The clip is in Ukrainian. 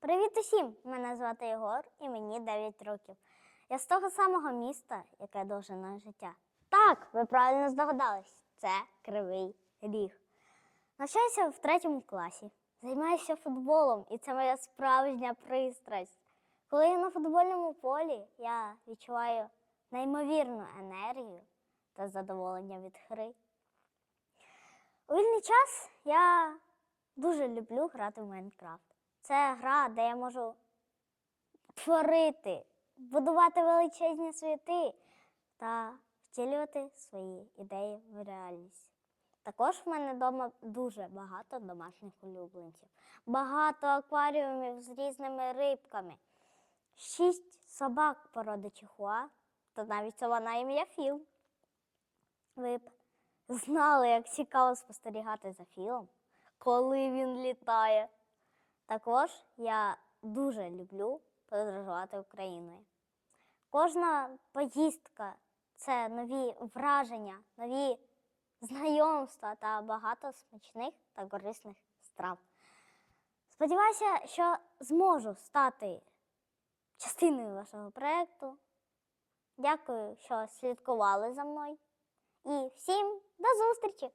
Привіт усім! Мене звати Єгор і мені 9 років. Я з того самого міста, яке довжина життя. Так, ви правильно здогадались, це Кривий Ріг. Навчаюся в третьому класі, займаюся футболом, і це моя справжня пристрасть. Коли я на футбольному полі, я відчуваю неймовірну енергію та задоволення від гри. У вільний час я дуже люблю грати в Майнкрафт. Це гра, де я можу творити, будувати величезні світи та втілювати свої ідеї в реальність. Також в мене вдома дуже багато домашніх улюбленців, багато акваріумів з різними рибками, шість собак породи чихуа та навіть сова на ім'я Філ. Ви б знали, як цікаво спостерігати за Філом, коли він літає. Також я дуже люблю подорожувати Україною. Кожна поїздка це нові враження, нові знайомства та багато смачних та корисних страв. Сподіваюся, що зможу стати частиною вашого проєкту. Дякую, що слідкували за мною. І всім до зустрічі!